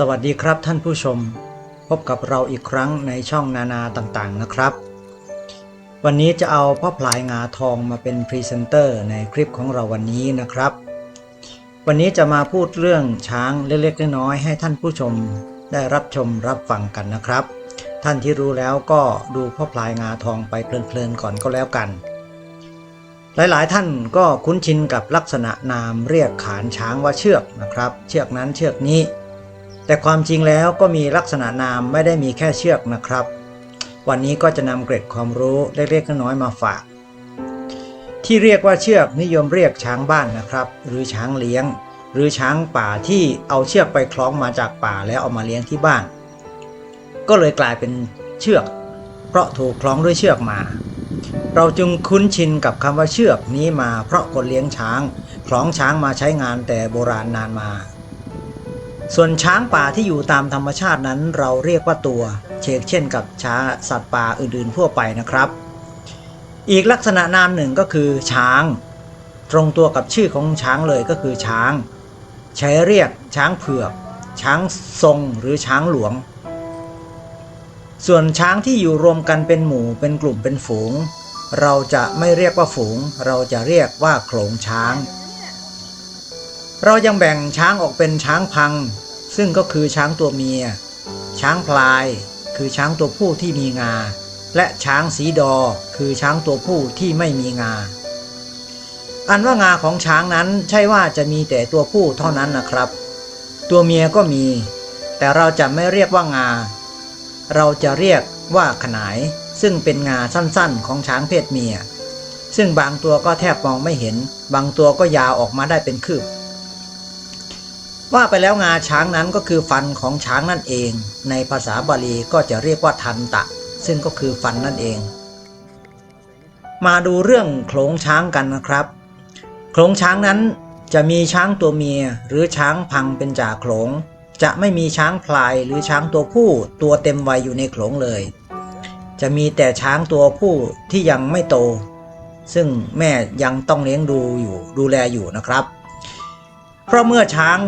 สวัสดีครับท่านผู้ชม พบกับเราอีกครั้งในช่องนานาต่างๆนะครับ วันนี้จะเอาพ่อพลายงาทองมาเป็นพรีเซนเตอร์ในคลิปของเราวันนี้นะครับ วันนี้จะมาพูดเรื่องช้างเล็กๆน้อยๆให้ท่านผู้ชมได้รับชมรับฟังกันนะครับ ท่านที่รู้แล้วก็ดูพ่อพลายงาทองไปเพลินๆก่อนก็แล้วกัน หลายๆท่านก็คุ้นชินกับลักษณะนามเรียกขานช้างว่าเชือกนะครับ เชือกนั้นเชือกนี้ แต่ความจริงแล้วก็มีลักษณะนามไม่ได้มีแค่เชือกนะครับ วันนี้ก็จะนำเกร็ดความรู้เล็กๆน้อยๆมาฝาก ที่เรียกว่าเชือกนิยมเรียกช้างบ้านนะครับ หรือช้างเลี้ยง หรือช้างป่าที่เอาเชือกไปคล้องมาจากป่าแล้วเอามาเลี้ยงที่บ้าน ก็เลยกลายเป็นเชือก เพราะถูกคล้องด้วยเชือกมา เราจึงคุ้นชินกับคำว่าเชือกนี้มาเพราะคนเลี้ยงช้างคล้องช้างมาใช้งานแต่โบราณนานมา ส่วนช้างป่าที่อยู่ตามธรรมชาตินั้น เราเรียกว่าตัว เชกเช่นกับช้างสัตว์ป่าอื่นๆทั่วไปนะครับ อีกลักษณะนามหนึ่งก็คือช้าง ตรงตัวกับชื่อของช้างเลยก็คือช้าง ใช้เรียกช้างเผือก ช้างทรงหรือช้างหลวง ส่วนช้างที่อยู่รวมกันเป็นหมู่เป็นกลุ่มเป็นฝูง เราจะไม่เรียกว่าฝูง เราจะเรียกว่าโขลงช้าง เรายังแบ่งช้างออกเป็นช้างพัง ซึ่งก็คือช้างตัวเมีย ช้างพลาย คือช้างตัวผู้ที่มีงา และช้างสีดอ คือช้างตัวผู้ที่ไม่มีงา อันว่างาของช้างนั้นใช่ว่าจะมีแต่ตัวผู้เท่านั้นนะครับ ตัวเมียก็มี แต่เราจะไม่เรียกว่างา เราจะเรียกว่าขนายซึ่งเป็นงาสั้นๆ ของช้างเพศเมีย ซึ่งบางตัวก็แทบมองไม่เห็น บางตัวก็ยาวออกมาได้เป็นคืบ ว่าไปแล้วงาช้างนั้นก็คือฟันของช้างนั่นเอง ในภาษาบาลีก็จะเรียกว่าทันตะ ซึ่งก็คือฟันนั่นเอง มาดูเรื่องโขลงช้างกันนะครับโขลงช้างนั้นจะมีช้างตัวเมียหรือช้างพังเป็นจ่าโขลง จะไม่มีช้างพลายหรือช้างตัวผู้ตัวเต็มวัยอยู่ในโขลงเลย จะมีแต่ช้างตัวผู้ที่ยังไม่โต ซึ่งแม่ยังต้องเลี้ยงดูอยู่ดูแลอยู่นะครับ เพราะเมื่อช้าง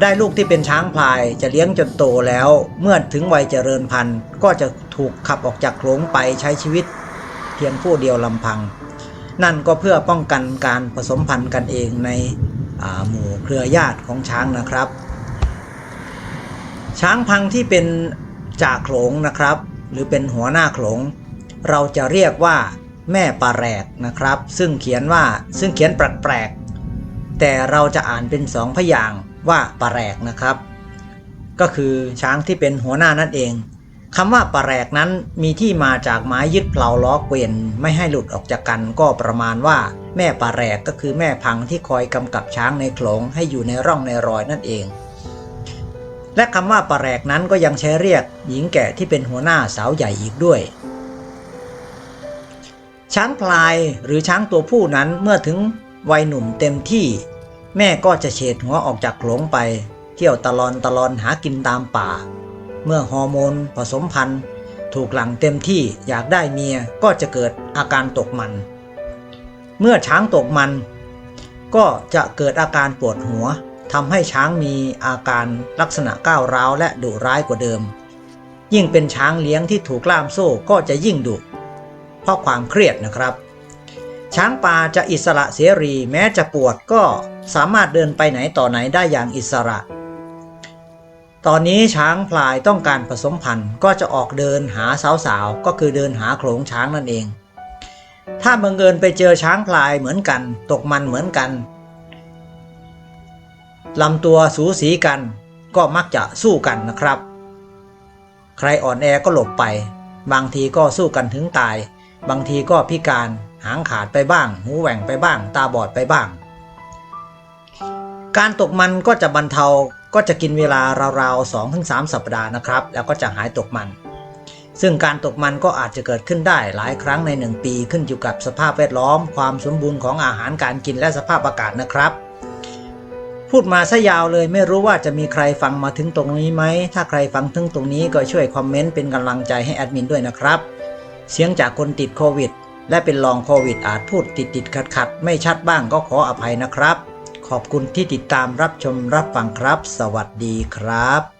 ได้ลูกที่เป็นช้างพลายจะเลี้ยงจนโตแล้ว เมื่อถึงวัยเจริญพันธุ์ ก็จะถูกขับออกจากโขลงไปใช้ชีวิต เพียงผู้เดียวลำพัง นั่นก็เพื่อป้องกันการผสมพันธุ์กันเองในหมู่เครือญาติของช้างนะครับ ช้างพังที่เป็นจ่าโขลงนะครับ หรือเป็นหัวหน้าโขลง เราจะเรียกว่าแม่ปลาแรกนะครับ ซึ่งเขียนว่าซึ่งเขียนแปลกๆแต่เราจะอ่านเป็นสองพยางค์ ว่าปลาแรกนะครับ ก็คือช้างที่เป็นหัวหน้านั่นเองคำว่าปลาแรกนั้นมีที่มาจากไม้ยึดเปลาล้อเกวียนไม่ให้หลุดออกจากกันก็ประมาณว่า แม่ปลาแรกก็คือแม่พังที่คอยกำกับช้างในโขลงให้อยู่ในร่องในรอยนั่นเอง และคำว่าปลาแรกนั้นก็ยังใช้เรียกหญิงแก่ที่เป็นหัวหน้าสาวใหญ่อีกด้วยช้างพลายหรือช้างตัวผู้นั้นเมื่อถึงวัยหนุ่มเต็มที่ แม่ก็จะเฉดหัวออกจากโขลงไป เที่ยวตะลอนตะลอนหากินตามป่า เมื่อฮอร์โมนผสมพันธุ์ ถูกหลังเต็มที่อยากได้เมียก็จะเกิดอาการตกมัน เมื่อช้างตกมัน ก็จะเกิดอาการปวดหัวทำให้ช้างมีอาการลักษณะก้าวร้าวและดุร้ายกว่าเดิม ยิ่งเป็นช้างเลี้ยงที่ถูกล่ามโซ่ก็จะยิ่งดุเพราะความเครียดนะครับ ช้างป่าจะอิสระเสรีแม้จะปวดก็สามารถเดินไปไหนต่อไหนได้อย่างอิสระ ตอนนี้ช้างพลายต้องการผสมพันธุ์ก็จะออกเดินหาสาวๆ ก็คือเดินหาโขลงช้างนั่นเอง ถ้าบังเอิญไปเจอช้างพลายเหมือนกัน ตกมันเหมือนกันลำตัวสูสีกันก็มักจะสู้กันนะครับ ใครอ่อนแอก็หลบไป บางทีก็สู้กันถึงตาย บางทีก็พิการ หางขาดไปบ้าง หูแหว่งไปบ้าง ตาบอดไปบ้าง การตกมันก็จะบรรเทาก็จะกินเวลาราวๆ2-3สัปดาห์นะครับ แล้วก็จะหายตกมัน ซึ่งการตกมันก็อาจจะเกิดขึ้นได้หลายครั้งใน1ปีขึ้นอยู่กับสภาพแวดล้อม ความสมบูรณ์ของอาหารการกินและสภาพอากาศนะครับ พูดมาซะยาวเลยไม่รู้ว่าจะมีใครฟังมาถึงตรงนี้ไหม ถ้าใครฟังถึงตรงนี้ก็ช่วยคอมเมนต์เป็นกำลังใจให้แอดมินด้วยนะครับ เสียงจากคนติดโควิด และเป็นลองโควิดอาจพูดติดติดขัดขัดไม่ชัดบ้างก็ขออภัยนะครับ ขอบคุณที่ติดตามรับชมรับฟังครับ สวัสดีครับ